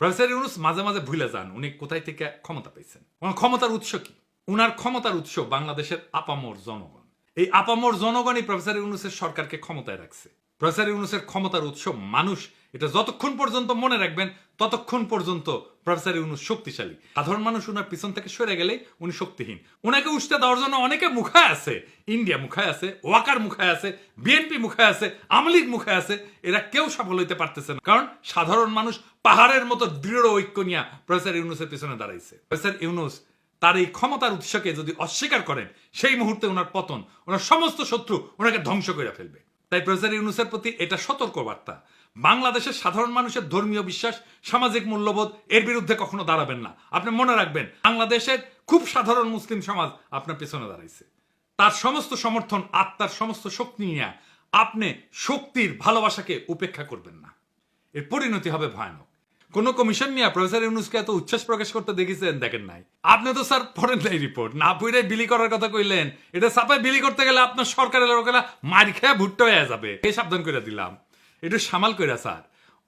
Professor Yunus মাঝে মাঝে ভুলে যান, উনি কোথায় থেকে ক্ষমতা পেয়েছেন। ওনার ক্ষমতার উৎস কি? উনার ক্ষমতার উৎস বাংলাদেশের আপামর জনগণ। এই আপামর জনগণই প্রফেসর ইউনুসের সরকারকে ক্ষমতায় রাখছে। প্রফেসর ইউনুসের ক্ষমতার উৎস মানুষ। এটা যতক্ষণ পর্যন্ত মনে রাখবেন, ততক্ষণ পর্যন্ত প্রফেসর ইউনুস শক্তিশালী। সাধারণ মানুষ উনার পিছন থেকে সরে গেলেই উনি শক্তিহীন। ওনাকে উঠতে দেওয়ার জন্য অনেকে মুখায় আছে। ইন্ডিয়া মুখায় আছে, ওয়াকার মুখায় আছে, বিএনপি মুখায় আছে আমলিগ মুখায় আছে। এরা কেউ সফল হইতে পারতেছে না। কারণ সাধারণ মানুষ পাহাড়ের মতো দৃঢ় ঐক্য নিয়ে প্রফেসর ইউনুসের পিছনে দাঁড়াইছে। প্রফেসর ইউনুস তার এই ক্ষমতার উৎসকে যদি অস্বীকার করেন, সেই মুহূর্তে ওনার পতন ওনার সমস্ত শত্রু ওনাকে ধ্বংস করে ফেলবে। তাই প্রফেসর ইউনুসের প্রতি এটা সতর্ক বার্তা বাংলাদেশের সাধারণ মানুষের ধর্মীয় বিশ্বাস, সামাজিক মূল্যবোধ, এর বিরুদ্ধে কখনো দাঁড়াবেন না। আপনি মনে রাখবেন, বাংলাদেশের খুব সাধারণ মুসলিম সমাজ আপনার পেছনে দাঁড়াইছে। তার সমস্ত সমর্থন, আত্মার সমস্ত শক্তি নিয়ে আপনি শক্তির ভালোবাসাকে উপেক্ষা করবেন না। এর পরিণতি হবে ভয়ানক। কোন কমিশন নিয়ে প্রফেসর ইউনুসকে এত উচ্ছ্বাস প্রকাশ করতে দেখেছেন, দেখেন নাই। আপনি তো স্যার পড়েন নাই রিপোর্ট না পড়ে বিলি করার কথা কইলেন। এটা সাপায় বিলি করতে গেলে আপনার সরকারের লোকেরা মার খেয়ে ভুট্টো হয়ে যাবে। এই সাবধান করে দিলাম। একটু সামাল কইরা, স্যার।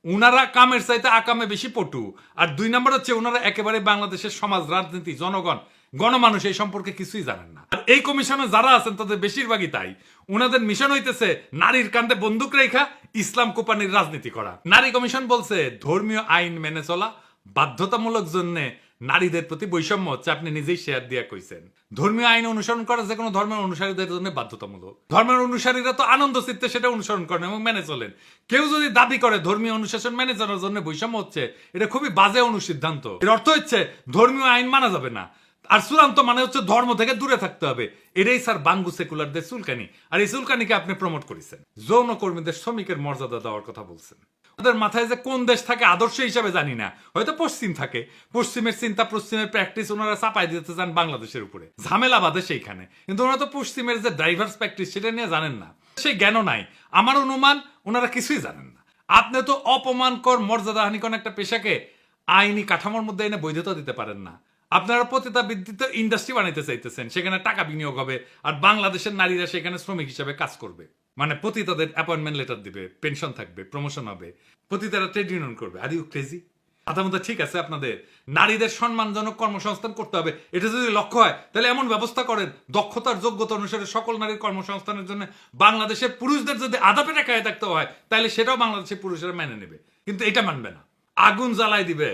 উনারা কামের চাইতে আকামে বেশি পটু। আর দুই নম্বর হচ্ছে ওনারা একেবারে বাংলাদেশের সমাজ, রাজনীতি, জনগণ গণমানুষ এই সম্পর্কে কিছুই জানেন না। এই কমিশনে যারা আছেন, তাদের বেশিরভাগই তাই। ওনাদের মিশন হইতেছে নারীর কান্দে বন্দুক রেখা, ইসলাম কোপানির রাজনীতি করা। নারী কমিশন বলছে, ধর্মীয় আইন মেনে চলা বাধ্যতামূলক জন্য নারীদের প্রতি বৈষম্য হচ্ছে। আপনি নিজেই শেয়ার দিয়ে কইছেন। ধর্মীয় আইন অনুসরণ করা যে কোনো ধর্মের অনুসারীদের জন্য বাধ্যতামূলক। ধর্মের অনুসারীরা তো আনন্দ, চিত্তে সেটা অনুসরণ করেন এবং মেনে চলেন। কেউ যদি দাবি করে ধর্মীয় অনুশাসন মেনে চলার জন্য বৈষম্য হচ্ছে, এটা খুবই বাজে অনুসিদ্ধান্ত। এর অর্থ হচ্ছে, ধর্মীয় আইন মানা যাবে না। আর চূড়ান্ত মানে হচ্ছে ধর্ম থেকে দূরে থাকতে হবে। এটাই স্যার বাঙ্গু সেকুলারদের চুলকানি। আর এই চুলকানিকে আপনি প্রমোট করেছেন। যৌন কর্মীদের শ্রমিকের মর্যাদা দেওয়ার কথা বলছেন। ওদের মাথায় যে কোন দেশ থাকে আদর্শ হিসাবে জানি না। হয়তো পশ্চিম থাকে। পশ্চিমের চিন্তা, পশ্চিমের প্র্যাকটিস ওনারা চাপাই দিতে চান বাংলাদেশের উপরে। ঝামেলা বাদে সেইখানে। কিন্তু ওনারা তো পশ্চিমের যে ড্রাইভার্স প্র্যাকটিস সেটা নিয়ে জানেন না। সেই জ্ঞানও নাই। আমার অনুমান, ওনারা কিছুই জানেন না। আপনি তো অপমানকর মর্যাদাহানিকর একটা পেশাকে আইনি কাঠামোর মধ্যে এনে বৈধতা দিতে পারেন না। আপনারা পতিতা বৃদ্ধিতে ইন্ডাস্ট্রি বানাইতে চাইতেছেন, সেখানে টাকা বিনিয়োগ হবে, আর বাংলাদেশের নারীরা সেখানে শ্রমিক হিসেবে কাজ করবে। মানে পতিতাদের অ্যাপয়েন্টমেন্ট লেটার দিবে পেনশন থাকবে প্রমোশন হবে, পতিতারা ট্রেড ইউনিয়ন করবে। আর ইউ ক্রেজি আদামতা ঠিক আছে আপনাদের। নারীদের সম্মানজনক কর্মসংস্থান করতে হবে। এটা যদি লক্ষ্য হয়, তাহলে এমন ব্যবস্থা করেন, দক্ষতার যোগ্যতা অনুসারে সকল নারীর কর্মসংস্থানের জন্য বাংলাদেশের পুরুষদের যদি আধা পেটা খায় থাকতে হয়, তাহলে সেটাও বাংলাদেশের পুরুষেরা মেনে নেবে। কিন্তু এটা মানবে না। আগুন জ্বালাই দিবে।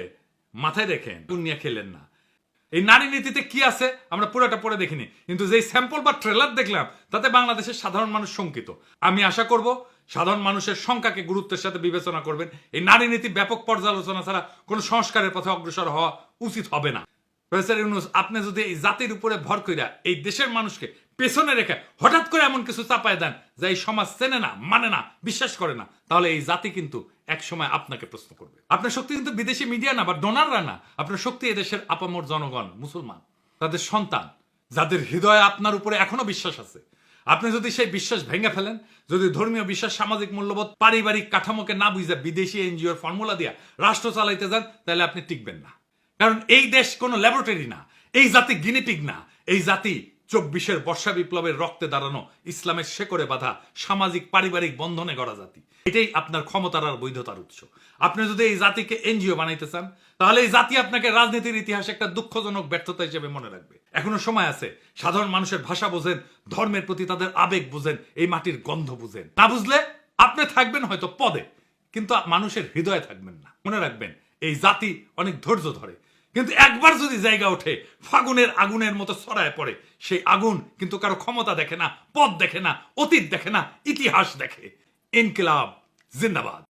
মাথায় রেখেন দুনিয়া খেলেন না। এই নারী নীতিতে কি আছে, আমরা পুরোটা পড়ে দেখিনি। কিন্তু যেই স্যাম্পল বা ট্রেলার দেখলাম, তাতে বাংলাদেশের সাধারণ মানুষ শঙ্কিত। আমি আশা করব, সাধারণ মানুষের সংখ্যাকে গুরুত্বের সাথে বিবেচনা করবেন। এই নারী নীতি ব্যাপক পর্যালোচনা ছাড়া কোনো সংস্কারের পথে অগ্রসর হওয়া উচিত হবে না। প্রফেসর ইউনুস, আপনি যদি এই জাতির উপরে ভর কইরা এই দেশের মানুষকে পেছনে রেখে হঠাৎ করে এমন কিছু চাপায় দেন যা এই সমাজ চেনে না মানে না, বিশ্বাস করে না, তাহলে এই জাতি কিন্তু এক সময় আপনাকে প্রশ্ন করবে। আপনার শক্তি কিন্তু বিদেশি মিডিয়া না বা ডোনাররা না, আপনার শক্তি এদেশের আপামর জনগণ, মুসলমান, তাদের সন্তান, যাদের হৃদয়ে আপনার উপরে এখনও বিশ্বাস আছে। আপনি যদি সেই বিশ্বাস ভেঙে ফেলেন, যদি ধর্মীয় বিশ্বাস, সামাজিক মূল্যবোধ, পারিবারিক কাঠামোকে না বুঝে বিদেশি এনজিওর ফর্মুলা দিয়া রাষ্ট্র চালাইতে যান, তাহলে আপনি টিকবেন না। কারণ এই দেশ কোনো ল্যাবরেটরি না, এই জাতি গিনিপিগ না, এই জাতি চব্বিশের বর্ষা বিপ্লবের রক্তে দাঁড়ানো ইসলামের শেকড়ে বাঁধা সামাজিক পারিবারিক বন্ধনে গড়া জাতি। এটাই আপনার ক্ষমতার আর বৈধতার উৎস। আপনি যদি এই জাতিকে এনজিও বানাইতে চান, তাহলে এই জাতি আপনাকে রাজনীতির ইতিহাসে একটা দুঃখজনক ব্যর্থতা হিসেবে মনে রাখবে। এখনও সময় আছে, সাধারণ মানুষের ভাষা বোঝেন, ধর্মের প্রতি তাদের আবেগ বুঝেন, এই মাটির গন্ধ বুঝেন। না বুঝলে আপনি থাকবেন হয়তো পদে, কিন্তু মানুষের হৃদয়ে থাকবেন না। মনে রাখবেন, এই জাতি অনেক ধৈর্য ধরে কিন্তু একবার যদি জায়গা ওঠে, ফাগুনের আগুনের মতো ছড়ায় পড়ে, সেই আগুন কিন্তু কারও ক্ষমতা দেখে না, পথ দেখে না, অতীত দেখে না, ইতিহাস দেখে। ইনকিলাব, জিন্দাবাদ।